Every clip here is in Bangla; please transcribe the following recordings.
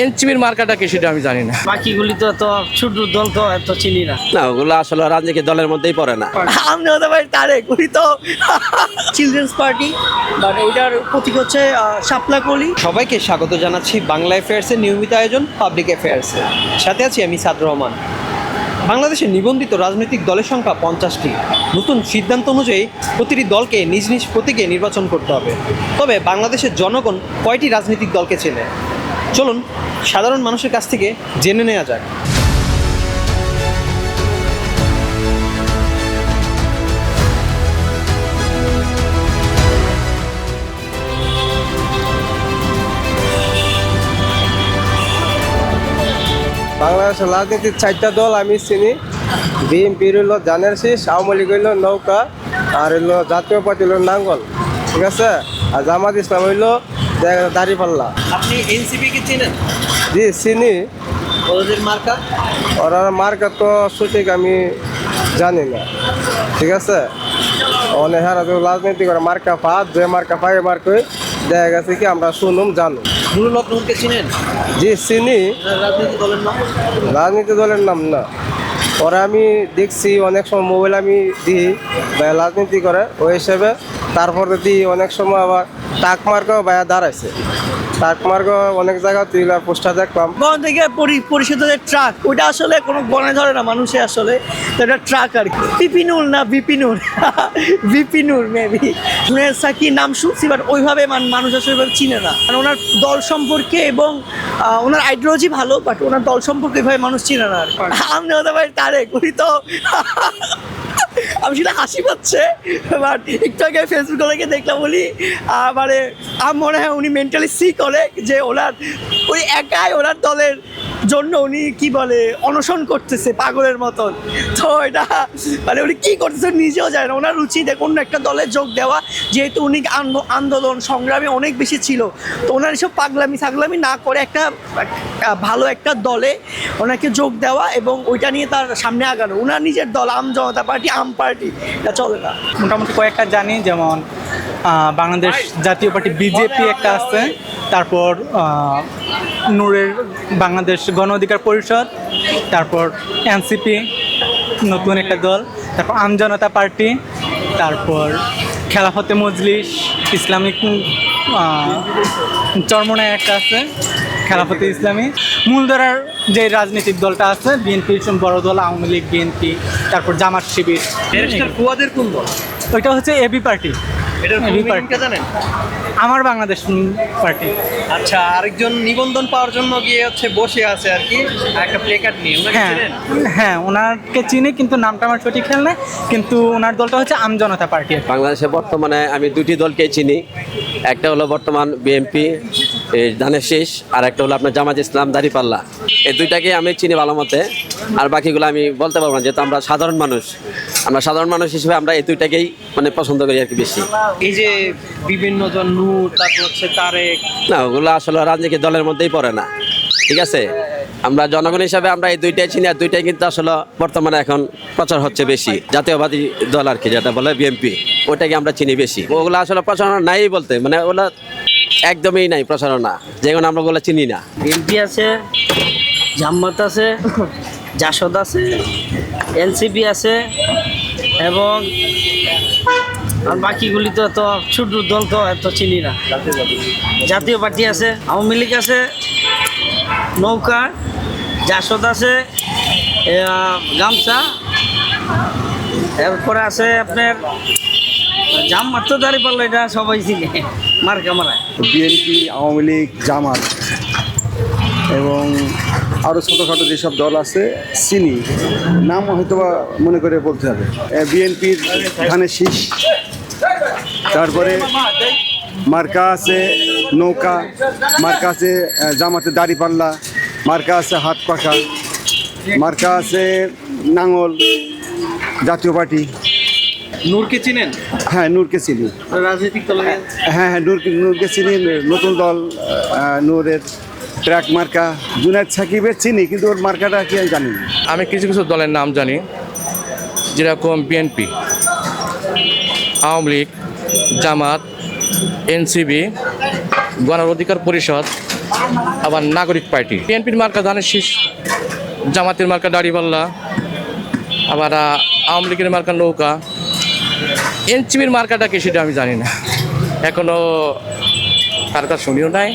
এনসিবির মার্কাটা কি সেটা আমি জানি না। বাকিগুলি তো এত ছোট দল তো এত চিনি না। না ওগুলো আসলে রাজনীতি দলের মধ্যেই পড়ে না। আমি হতে পারি তারেক উনি তো। চিলড্রেন্স পার্টি বাট ওইটার প্রতীক হচ্ছে শাপলা কলি সবাইকে স্বাগত জানাচ্ছি বাংলা অ্যাফেয়ার্সের নিয়মিত আয়োজন পাবলিক অ্যাফেয়ার্সে সাথে আছি আমি সাদ রহমান। বাংলাদেশে নিবন্ধিত রাজনৈতিক দলের সংখ্যা পঞ্চাশটি। নতুন সিদ্ধান্ত অনুযায়ী প্রতিটি দলকে নিজ নিজ প্রতীকে নির্বাচন করতে হবে। তবে বাংলাদেশের জনগণ কয়টি রাজনৈতিক দলকে চেনে? চলুন, সাধারণ মানুষের কাছ থেকে জেনে নেওয়া যাক। বাংলাদেশের রাজনীতির চারটা দল আমি চিনি। বিএনপি হইল জানের শীষ, আওয়ামী লীগ হইল নৌকা, আর হইল জাতীয় পার্টি হইল নাঙ্গল। ঠিক আছে? আর জামাত ইসলাম হইল দাড়িপাল্লা। আপনি এনসিপিকে চেনেন? জি চিনি। ওদের মার্কা? ওরা মার্কা তো সঠিক আমি জানি না। ঠিক আছে? অনেক হারা তো রাজনীতি করে মার্কা পাত যে মার্কা পাই মার্কই দেখা গেছে কি আমরা শুনুম জানুম। নুরুল হক নুরকে চিনেন? জি চিনি। রাজনীতি দলের নাম? রাজনীতি দলের নাম না। ওরা আমি দেখছি অনেক সময় মোবাইল আমি দিই রাজনীতি করে ওই হিসেবে তারপরে দিই অনেক সময় আবার টাক মার্কও বায়া দাঁড়াইছে। টাক মার্কও অনেক জায়গা তুই পোস্টার দেখলাম। বন থেকে পরি- পরিষদের ট্রাক ওটা আসলে কোনো বনে ধরে না মানুষে আসলে। তো এটা ট্রাক আর কি। বিপিনুর না বিপিনুর বিপিনুর মেবি সাকি নাম শুনছি বাট ওইভাবে মানুষ আসলে ওইভাবে চিনে না। মানে ওনার দল সম্পর্কে এবং ওনার আইডিওলজি ভালো বাট ওনার দল সম্পর্কে ওইভাবে মানুষ চিনে না আর। আমি হতে পারি তারেক উনি তো আমি সেটা হাসি পাচ্ছে। বাট একটু আগে ফেসবুকে থেকে দেখলাম বলি আবার মানে আমার মনে হয় উনি মেন্টালি সি করে যে ওনার ওই একাই ওনার দলের জন্য উনি কি বলে, অনশন করতেছে পাগলের মতন। তো এটা মানে উনি কি করতেছে নিজেও যায় না। ওনার রুচি দেখুন, একটা দলে যোগ দেওয়া, যেহেতু উনি আন্দো- আন্দোলন, সংগ্রামে অনেক বেশি ছিল। তো ওনার এসব পাগলামি সাগলামি না করে একটা ভালো একটা দলে ওনাকে যোগ দেওয়া এবং ওইটা নিয়ে তার সামনে আগানো। ওনার নিজের দল, আম জনতা পার্টি, আম পার্টি, এটা চলে না। মোটামুটি কয়েকটা জানি, যেমন বাংলাদেশ জাতীয় পার্টি, বিজেপি একটা আছে, তারপর নূরের বাংলাদেশ গণ অধিকার পরিষদ তারপর এনসিপি নতুন একটা দল তারপর আমজনতা পার্টি তারপর খেলাফতে মজলিস ইসলামিক আহ, চরমনায় একটা আছে খেলাফতে ইসলামী। মূলধারার যে রাজনৈতিক দলটা আছে বিএনপি বড় দল আওয়ামী লীগ বিএনপি তারপর জামাত শিবির। ফুয়াদের কোন দল? ওইটা হচ্ছে এবি পার্টি। এটার জানেন? আমার বাংলাদেশ পার্টি আচ্ছা আরেকজন নিবন্ধন পাওয়ার জন্য গিয়ে হচ্ছে বসে আছে আর কি একটা প্লে কার্ড নিয়ে হ্যাঁ চেনেন? হ্যাঁ ওনাকে চিনি কিন্তু নামটা আমার সঠিক খেল না কিন্তু ওনার দলটা হচ্ছে আমজনতা পার্টি বাংলাদেশে বর্তমানে আমি দুটি দলকে চিনি। একটা হলো বর্তমান বিএনপি ধানের শীষ আর একটা হলো আপনার জামাত ইসলাম দাঁড়িপাল্লা এই দুইটাকে আমি চিনি ভালো মতে আর বাকিগুলো আমি বলতে পারব না যেহেতু আমরা সাধারণ মানুষ। আমরা সাধারণ মানুষ হিসেবে আমরা এই দুইটাকেই মানে পছন্দ করি আর কি বেশি। এই যে বিভিন্ন জন নূর তারপর হচ্ছে তারেক। না ওগুলো আসলে রাজনীতি দলের মধ্যেই পড়ে না। ঠিক আছে? আমরা জনগণ হিসাবে আমরা এই দুইটাই চিনি আর দুইটাই কিন্তু আসলে বর্তমানে এখন প্রচার হচ্ছে বেশি। জাতীয়বাদী দল আর কি যেটা বলে বিএনপি ওটাকে আমরা চিনি বেশি। ওগুলো আসলে প্রচারণা নাই বলতে মানে ওগুলো একদমই নাই প্রচারণা। যেগুলো আমরা বলে চিনি না। বিএনপি আছে জাম্মাত আছে জাসদ আছে এনসিপি আছে এবং আর বাকিগুলি তো এত ছোট দল তো এত চিনি না। জাতীয় পার্টি আছে আওয়ামী লীগ আছে নৌকা জাসদ আছে গামছা এরপরে আছে আপনার জাম্মাত তো দাঁড়িয়ে পারল এটা সবাই চিনে। বিএনপি, আওয়ামী লীগ, জামাত এবং আরও ছোটোখাটো যেসব দল আছে চিনি নাম হয়তো বা মনে করে বলতে হবে। বিএনপির ধানের শীষ। তারপরে মার্কা আছে নৌকা, মার্কা আছে জামাতে দাড়িপাল্লা, মার্কা আছে হাত পাখা, মার্কা আছে নাঙল জাতীয় পার্টি। নূরকে চিনেন? হ্যাঁ নূরকে চিনি। রাজনৈতিক দলের? হ্যাঁ হ্যাঁ নূর নূরকে চিনি নতুন দল নূরের ট্র্যাক মার্কা। জুনায়দ সাকিবের চিনি কিন্তু ওর মার্কাটা কি আমি জানি না। আমি কিছু কিছু দলের নাম জানি যেরকম বিএনপি আওয়ামী লীগ জামাত এনসিবি গণ অধিকার পরিষদ আবার নাগরিক পার্টি। বিএনপির মার্কা ধানের শীষ জামাতের মার্কা দাড়িপাল্লা আবার আওয়ামী লীগের মার্কা নৌকা এনসিবির মার্কাটা কি সেটা আমি জানি না। এখনও তার কাছে শুনিও নাই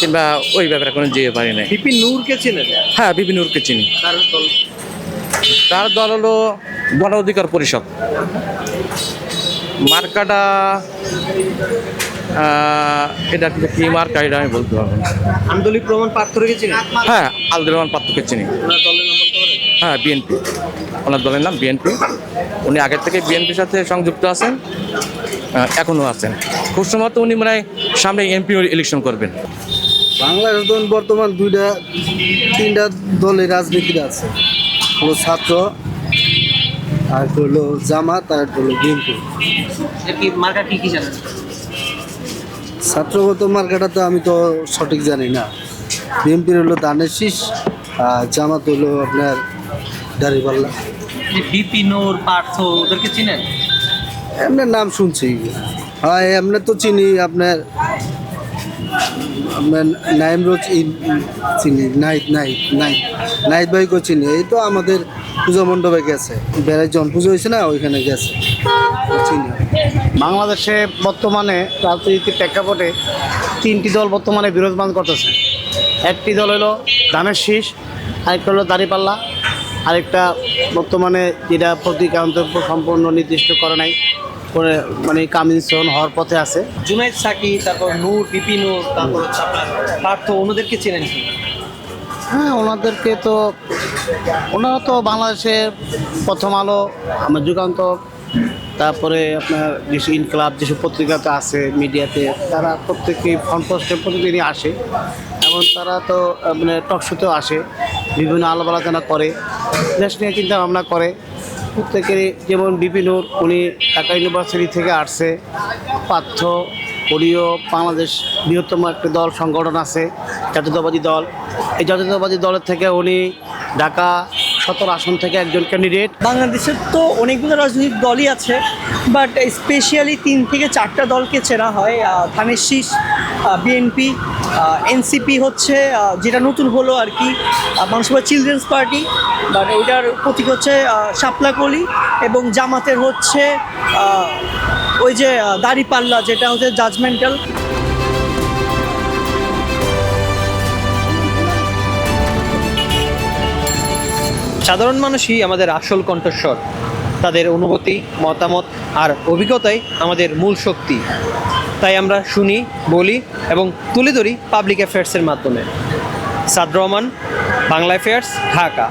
কিংবা ওই ব্যাপারে কোনো যেতে পারি নাই। বিপি নূরকে চেনেন? হ্যাঁ বিপিনুরকে চিনি। তার দল? হলো গণ অধিকার পরিষদ। মার্কাটা এটা কি মার্কা এটা আমি বলতে পারব না। আন্দোলিক প্রমাণ পার্থকে চিনি হ্যাঁ আব্দুর রহমান পাত্রকে চিনি। হ্যাঁ বিএনপি। ওনার দলের নাম বিএনপি উনি আগের থেকে বিএনপির সাথে সংযুক্ত আছেন এখনও আছেন। খুব সম্ভবত উনি মানে হয় সামনে এমপি ইলেকশন করবেন। বাংলাদেশ বর্তমান দুইটা তিনটা দলের রাজনীতির আছে। হলো ছাত্র আর হলো জামাত আর একটা হলো বিএনপি এটা কি মার্কা কি কি জানেন? ছাত্রগত মার্কাটা তো আমি তো সঠিক জানি না। বিএনপির হলো দানের শীষ আর জামাত হলো আপনার দাড়িপাল্লা। বিপি নূর পার্থ ওদেরকে চিনেন? এমনি নাম শুনছি। হ্যাঁ এমনি তো চিনি আপনার আপনার নাইম রোজ ইন- চিনি নাইট নাইট নাইট নাইট ভাইকেও চিনি। এই তো আমাদের পুজো মণ্ডপে গেছে। বেড়াই জন পুজো হয়েছে না ওইখানে গেছে। চিনি। বাংলাদেশে বর্তমানে রাজনৈতিক প্রেক্ষাপটে তিনটি দল বর্তমানে বিরাজমান করতেছে। একটি দল হলো ধানের শীষ আরেকটা হলো দাঁড়িপাল্লা। আরেকটা বর্তমানে যেটা প্রতিকান্ত সম্পূর্ণ নির্দিষ্ট করে নাই করে মানে কামিনসন হওয়ার পথে আছে। জুনাইদ সাকি তারপর নূর বিপি নূর তারপর পার্থ ওনাদেরকে চেনেন কি? হ্যাঁ ওনাদেরকে তো ওনারা তো বাংলাদেশের প্রথম আলো আমার যুগান্ত তারপরে আপনার যেসব ইনকলাব যেসব পত্রিকাতে আছে মিডিয়াতে তারা প্রত্যেকেই ফ্রন্ট পোস্টে প্রতিদিনই আসে। এবং তারা তো মানে টকশোতেও আসে, বিভিন্ন আলাপ আলোচনা করে, দেশ নিয়ে চিন্তা ভাবনা করে। প্রত্যেকেরই যেমন বিপিনুর উনি ঢাকা ইউনিভার্সিটি থেকে আসছে। পার্থ উনিও বাংলাদেশ বৃহত্তম একটি দল, সংগঠন আছে, জাতীয়তাবাদী দল। এই জাতীয়তাবাদী দলের থেকে উনি ঢাকা সতেরো আসন থেকে একজন ক্যান্ডিডেট বাংলাদেশের তো অনেকগুলো রাজনৈতিক দলই আছে বাট স্পেশালি তিন থেকে চারটা দলকে চেনা হয়। ধানের শীষ বিএনপি এনসিপি হচ্ছে যেটা নতুন হলো আর কি। মানুষসভা চিলড্রেন্স পার্টি বাট ওইটার প্রতীক হচ্ছে শাপলাকলি এবং জামাতের হচ্ছে ওই যে দাড়িপাল্লা, যেটা হচ্ছে জাজমেন্টাল সাধারণ মানুষই আমাদের আসল কণ্ঠস্বর, তাদের অনুভূতি, মতামত আর অভিজ্ঞতাই আমাদের মূল শক্তি। তাই আমরা শুনি, বলি এবং তুলে ধরি পাবলিক অ্যাফেয়ার্সের মাধ্যমে। সাদ রহমান, বাংলা অ্যাফেয়ার্স, ঢাকা।